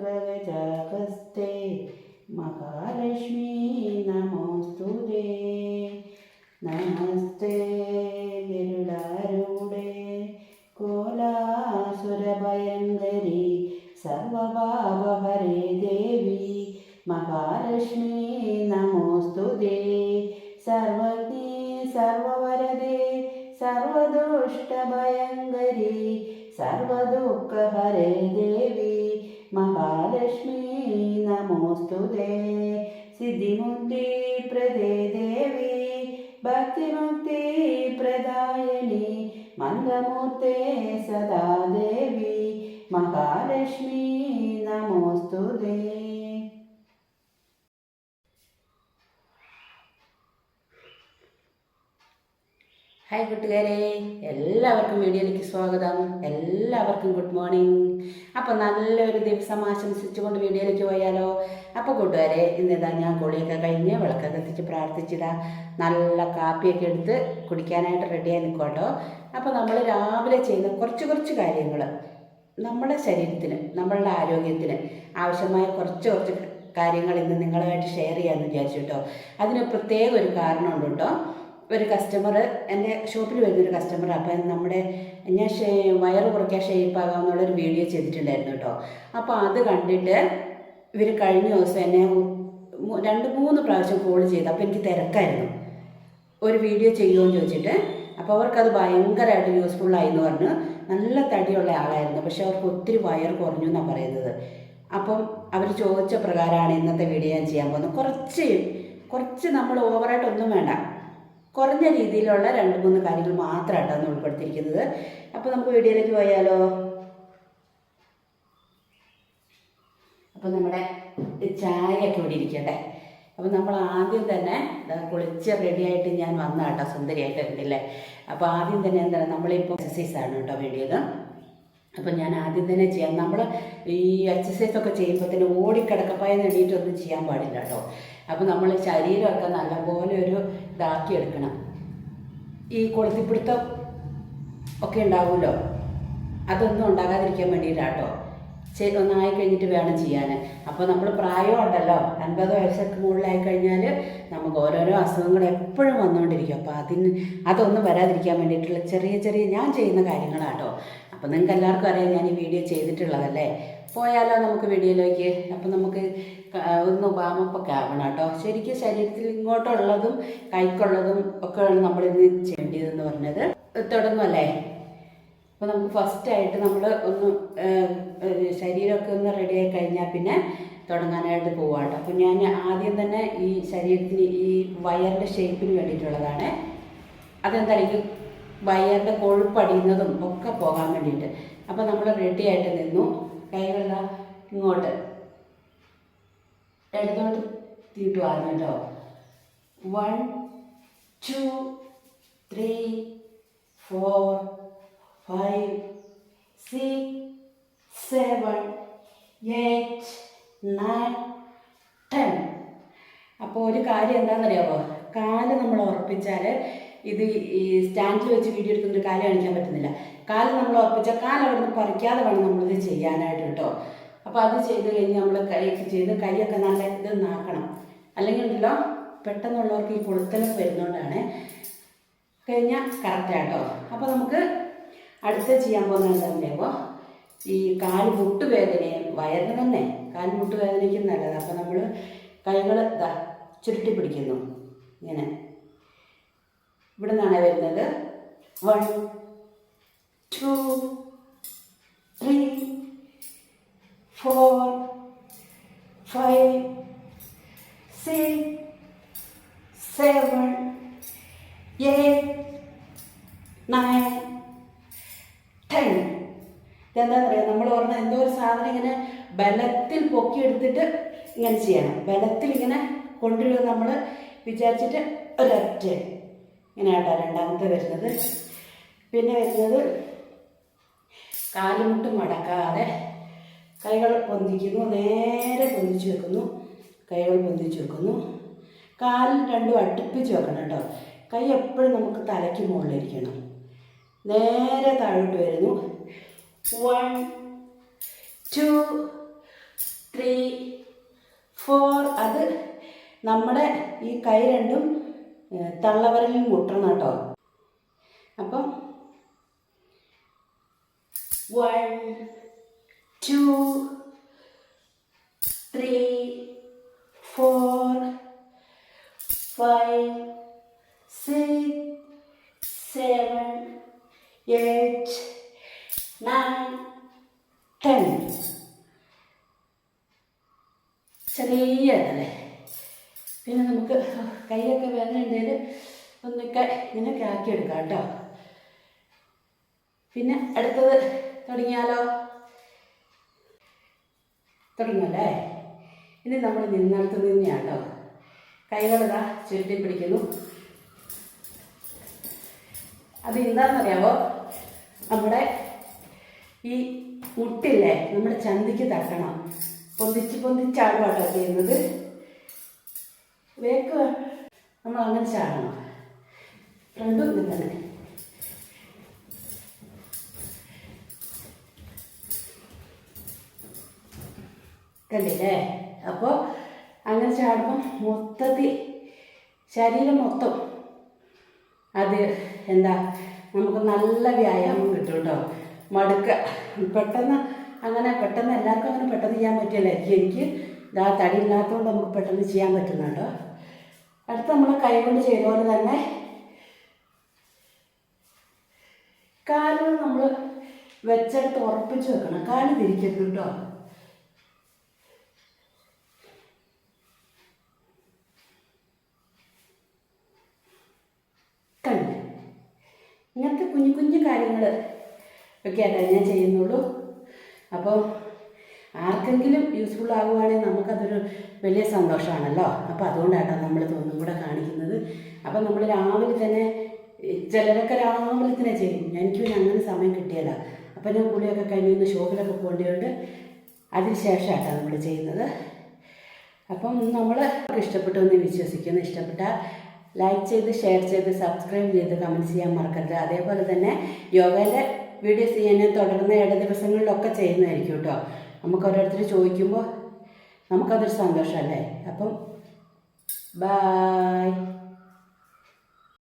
ചക്രഗജാകസ്തേ മഹാലക്ഷ്മീ നമോസ്തുതേ നമസ്തേ ഗരുഡാരൂഢേ കോലാസുരഭയങ്കരി സർവഭാവഹരേ ദേവി മഹാലക്ഷ്മീ നമോസ്തുതേ സർവജ്ഞേ സർവവരദേ സർവദുഷ്ടഭയങ്കരി സർവദുഃഖഹരേ ദേവി മഹാലക്ഷ്മീ നമോസ്തുതേ സിദ്ധിമുക്തി പ്രദേ ദേവി ഭക്തിമുക്തി പ്രദായണി മന്ദമൂർത്തേ സദാ ദേവി മഹാലക്ഷ്മി നമോസ്തുതേ ഹായ് കൂട്ടുകാരെ. എല്ലാവർക്കും വീഡിയോയിലേക്ക് സ്വാഗതം. എല്ലാവർക്കും ഗുഡ് മോർണിംഗ് അപ്പോൾ നല്ലൊരു ദിവസം ആശംസിച്ചുകൊണ്ട് വീഡിയോയിലേക്ക് പോയാലോ? അപ്പോൾ കൂട്ടുകാരെ ഇന്നിതാ ഞാൻ കുളിയൊക്കെ കഴിഞ്ഞ് വിളക്കൊക്കെ കത്തിച്ച് പ്രാർത്ഥിച്ചിതാ. നല്ല കാപ്പിയൊക്കെ എടുത്ത് കുടിക്കാനായിട്ട് റെഡിയായി നിൽക്കോട്ടോ അപ്പോൾ നമ്മൾ രാവിലെ ചെയ്യുന്ന കുറച്ച് കുറച്ച് കാര്യങ്ങൾ നമ്മുടെ ശരീരത്തിന് നമ്മളുടെ ആരോഗ്യത്തിന് ആവശ്യമായ കുറച്ച് കുറച്ച് കാര്യങ്ങൾ ഇന്ന് നിങ്ങളുമായിട്ട് ഷെയർ ചെയ്യാമെന്ന് വിചാരിച്ചു കേട്ടോ. അതിന് പ്രത്യേക ഒരു കാരണമുണ്ട് കേട്ടോ. ഒരു കസ്റ്റമർ എന്റെ ഷോപ്പിൽ വരുന്നൊരു കസ്റ്റമർ അപ്പം നമ്മുടെ ഞാൻ ഷേ വയറ് കുറയ്ക്കാൻ ഷേപ്പ് ആകാമെന്നുള്ളൊരു വീഡിയോ ചെയ്തിട്ടുണ്ടായിരുന്നു കേട്ടോ. അപ്പോൾ അത് കണ്ടിട്ട് ഇവർ കഴിഞ്ഞ ദിവസം എന്നെ രണ്ട് മൂന്ന് പ്രാവശ്യം കോൾ ചെയ്തു അപ്പോൾ എനിക്ക് തിരക്കായിരുന്നു. ഒരു വീഡിയോ ചെയ്യുമെന്ന് ചോദിച്ചിട്ട്. അപ്പോൾ അവർക്കത് ഭയങ്കരമായിട്ട് യൂസ്ഫുള്ളായി എന്ന് പറഞ്ഞു. നല്ല തടിയുള്ള ആളായിരുന്നു. പക്ഷെ അവർക്ക് ഒത്തിരി വയർ കുറഞ്ഞു എന്നാണ് പറയുന്നത്. അപ്പം അവർ ചോദിച്ച പ്രകാരമാണ് ഇന്നത്തെ വീഡിയോ ഞാൻ ചെയ്യാൻ പോകുന്നത്. കുറച്ച് കുറച്ച് നമ്മൾ ഓവറായിട്ടൊന്നും വേണ്ട. കുറഞ്ഞ രീതിയിലുള്ള രണ്ട് മൂന്ന് കാര്യങ്ങൾ മാത്രമായിട്ടാണ് അന്ന് ഉൾപ്പെടുത്തിയിരിക്കുന്നത്. അപ്പോൾ നമുക്ക് വീഡിയോയിലേക്ക് പോയാലോ? അപ്പോൾ നമ്മുടെ ചായയൊക്കെ ഇവിടെ ഇരിക്കട്ടെ. അപ്പോൾ നമ്മൾ ആദ്യം തന്നെ കുളിച്ച റെഡിയായിട്ട് ഞാൻ വന്ന കേട്ടോ സുന്ദരിയായിട്ട് ഉണ്ടല്ലേ അപ്പോൾ ആദ്യം തന്നെ എന്താണ് നമ്മളിപ്പോൾ ആണ് കേട്ടോ വേണ്ടിയത് അപ്പം ഞാൻ ആദ്യം തന്നെ ചെയ്യാം. നമ്മൾ ഈ എക്സസൈസ് ഒക്കെ ചെയ്യുമ്പോൾ തന്നെ ഓടിക്കിടക്കപ്പായ നേടിയിട്ടൊന്നും ചെയ്യാൻ പാടില്ല കേട്ടോ. അപ്പം നമ്മൾ ശരീരമൊക്കെ നല്ലപോലെ ഒരു ഇതാക്കി എടുക്കണം. ഈ കൊളുത്തിപ്പിടുത്തം ഒക്കെ ഉണ്ടാവുമല്ലോ? അതൊന്നും ഉണ്ടാകാതിരിക്കാൻ വേണ്ടിയിട്ടാണ് കേട്ടോ. ചെയ്ത് ഒന്നായി കഴിഞ്ഞിട്ട് വേണം ചെയ്യാൻ അപ്പോൾ നമ്മൾ പ്രായമുണ്ടല്ലോ അൻപത് വയസ്സൊക്കെ മുകളിലായി കഴിഞ്ഞാൽ നമുക്ക് ഓരോരോ അസുഖങ്ങൾ എപ്പോഴും വന്നുകൊണ്ടിരിക്കും. അപ്പോൾ അതിന് അതൊന്നും വരാതിരിക്കാൻ വേണ്ടിയിട്ടുള്ള ചെറിയ ചെറിയ ഞാൻ ചെയ്യുന്ന കാര്യങ്ങളാട്ടോ അപ്പോൾ നിങ്ങൾക്ക് എല്ലാവർക്കും അറിയാം ഞാൻ ഈ വീഡിയോ ചെയ്തിട്ടുള്ളതല്ലേ? പോയാലോ നമുക്ക് വീഡിയോയിലേക്ക്? അപ്പോൾ നമുക്ക് ഒന്ന് വാമപ്പൊക്കെ ആവണം കേട്ടോ. ശരിക്കും ശരീരത്തിൽ ഇങ്ങോട്ടുള്ളതും കൈക്കുള്ളതും ഒക്കെയാണ് നമ്മളിന്ന് ചെയ്യേണ്ടതെന്ന് പറഞ്ഞത്. തുടങ്ങുമല്ലേ അപ്പോൾ നമുക്ക് ഫസ്റ്റായിട്ട് നമ്മൾ ഒന്ന് ശരീരമൊക്കെ ഒന്ന് റെഡിയായി കഴിഞ്ഞാൽ പിന്നെ തുടങ്ങാനായിട്ട് പോവാട്ടോ അപ്പോൾ ഞാൻ ആദ്യം തന്നെ ഈ ശരീരത്തിന് ഈ വയറിന്റെ ഷേപ്പിന് വേണ്ടിയിട്ടുള്ളതാണ്. അതെന്തായിരിക്കും? വയറിന്റെ കൊഴുപ്പടിയുന്നതും ഒക്കെ പോകാൻ വേണ്ടിയിട്ട്. അപ്പോൾ നമ്മൾ റെഡി ആയിട്ട് നിന്നു. കൈകളെല്ലാം ഇങ്ങോട്ട്. ഇടത്തോട്ട് തീട്ടു ആദ്യം കേട്ടോ one two three four five six seven eight nine ten അപ്പോൾ ഒരു കാര്യം എന്താണെന്നറിയാമോ കാൽ നമ്മൾ ഉറപ്പിച്ചാൽ ഇത് ഈ സ്റ്റാൻഡിൽ വെച്ച് വീഡിയോ എടുത്തുകൊണ്ട് കാൽ കാണിക്കാൻ പറ്റുന്നില്ല. കാൽ നമ്മൾ ഉറപ്പിച്ചാൽ കാൽ അവിടെ നിന്ന് പറിക്കാതെ വേണം നമ്മളിത് ചെയ്യാനായിട്ട് കേട്ടോ. അപ്പോൾ അത് ചെയ്ത് കഴിഞ്ഞ് നമ്മൾ കൈയൊക്കെ ചെയ്ത് കൈയൊക്കെ നല്ല ഇത് നാക്കണം അല്ലെങ്കിൽ ഉണ്ടല്ലോ പെട്ടെന്നുള്ളവർക്ക് ഈ കൊളുത്തലൊക്കെ വരുന്നതുകൊണ്ടാണ് കഴിഞ്ഞാൽ കറക്റ്റാട്ടോ അപ്പോൾ നമുക്ക് അടുത്ത ചെയ്യാൻ പോകുന്നത് എന്താണെന്നറിയാമോ ഈ കാൽ മുട്ടുവേദനയും വയറിന് തന്നെ. കാൽ മുട്ടുവേദനയ്ക്കും നല്ലതാണ് അപ്പോൾ നമ്മൾ കൈകൾ ഇതാ ചുരുട്ടി പിടിക്കുന്നു. ഇങ്ങനെ. ഇവിടെ നിന്നാണ് വരുന്നത്. One two three four five six seven eight nine ten ഇതെന്താ പറയുക നമ്മൾ പറഞ്ഞ എന്തോ ഒരു സാധനം ഇങ്ങനെ ബലത്തിൽ പൊക്കിയെടുത്തിട്ട് ഇങ്ങനെ ചെയ്യണം. ബലത്തിൽ ഇങ്ങനെ കൊണ്ടുവരുക നമ്മൾ വിചാരിച്ചിട്ട് ഒരൊറ്റ ഇങ്ങനെ രണ്ടാമത്തെ വരുന്നത്. പിന്നെ വരുന്നത് കാലുമുട്ട് മടക്കാതെ കൈകൾ പൊന്തിക്കുന്നു നേരെ പൊന്തിച്ച് വെക്കുന്നു കൈകൾ പൊന്തിച്ച് വെക്കുന്നു. കാലിൽ രണ്ടും അടുപ്പിച്ച് വെക്കണം കേട്ടോ. കൈ എപ്പോഴും നമുക്ക് തലയ്ക്ക് മുകളിലിരിക്കണം. നേരെ താഴോട്ട് വരുന്നു. വൺ ടു ത്രീ ഫോർ അത് നമ്മുടെ ഈ കൈ രണ്ടും തള്ളവരലിൽ മുട്ടണം കേട്ടോ. അപ്പം one two three four five six seven eight nine ten ചെറിയ പിന്നെ നമുക്ക് കൈയൊക്കെ വേദന ഉണ്ടെങ്കിൽ ഒന്നൊക്കെ ഇങ്ങനെയൊക്കെ ആക്കിയെടുക്കാം കേട്ടോ. പിന്നെ അടുത്തത് തുടങ്ങിയാലോ? തുടങ്ങല്ലേ ഇനി നമ്മൾ നിന്നിടത്ത് നിന്നെയാണ് കൈകളിതാ ചുരുട്ടി പിടിക്കുന്നു. അത് എന്താണെന്നറിയാമോ നമ്മുടെ ഈ മുട്ടില്ലേ നമ്മുടെ ചന്തിക്ക് തട്ടണം. പൊന്തിച്ച് പൊന്തിച്ചാണ് കേട്ടോ ചെയ്യുന്നത്. വേക്ക്. നമ്മൾ അങ്ങനെ ചാടണം. രണ്ടും ഇങ്ങനെ കണ്ടില്ലേ? അപ്പോൾ അങ്ങനെ ചാടുമ്പം മൊത്തത്തിൽ ശരീരം മൊത്തം അത് എന്താ? നമുക്ക് നല്ല വ്യായാമം കിട്ടും കേട്ടോ മടുക്ക. പെട്ടെന്ന് അങ്ങനെ പെട്ടെന്ന് എല്ലാവർക്കും അങ്ങനെ പെട്ടെന്ന് ചെയ്യാൻ പറ്റില്ല എനിക്ക് ഇതാ തടി ഇല്ലാത്തതുകൊണ്ട് നമുക്ക് പെട്ടെന്ന് ചെയ്യാൻ പറ്റുന്നുണ്ടോ അടുത്ത് നമ്മൾ കൈകൊണ്ട് ചെയ്ത പോലെ തന്നെ കാലുകൾ നമ്മൾ വെച്ചെടുത്ത് ഉറപ്പിച്ച് വെക്കണം. കാൽ തിരിക്കരുത് കേട്ടോ. കണ്ട്? ഇങ്ങനത്തെ കുഞ്ഞു കുഞ്ഞു കാര്യങ്ങൾ ഒക്കെയല്ല ഞാൻ ചെയ്യുന്നുള്ളൂ. അപ്പോൾ ആർക്കെങ്കിലും യൂസ്ഫുൾ ആകുവാണെങ്കിൽ നമുക്കതൊരു വലിയ സന്തോഷമാണല്ലോ അപ്പോൾ അതുകൊണ്ടാണ് നമ്മൾ തോന്നും കൂടെ കാണിക്കുന്നത്. അപ്പോൾ നമ്മൾ രാവിലെ തന്നെ ചിലരൊക്കെ രാവിലെ തന്നെ ചെയ്യും. എനിക്ക് പിന്നെ അങ്ങനെ സമയം കിട്ടിയല്ല അപ്പോൾ ഞാൻ കുളിയൊക്കെ കഴിഞ്ഞ് ഷോപ്പിലൊക്കെ പോകേണ്ടതുകൊണ്ട് അതിന് ശേഷമായിട്ടാണ് നമ്മൾ ചെയ്യുന്നത്. അപ്പം നമ്മൾ ഇഷ്ടപ്പെട്ടു എന്ന് വിശ്വസിക്കുന്നു. ഇഷ്ടപ്പെട്ട ലൈക്ക് ചെയ്ത് ഷെയർ ചെയ്ത് സബ്സ്ക്രൈബ് ചെയ്ത് കമന്റ് ചെയ്യാൻ മറക്കരുത്. അതേപോലെ തന്നെ യോഗയിലെ വീഡിയോസ് ഞാൻ തുടർന്ന് ഇട ദിവസങ്ങളിലൊക്കെ ചെയ്യുന്നതായിരിക്കും കേട്ടോ. നമുക്ക് ഓരോരുത്തർ ചോദിക്കുമ്പോൾ നമുക്കതൊരു സന്തോഷമല്ലേ അപ്പം ബായ്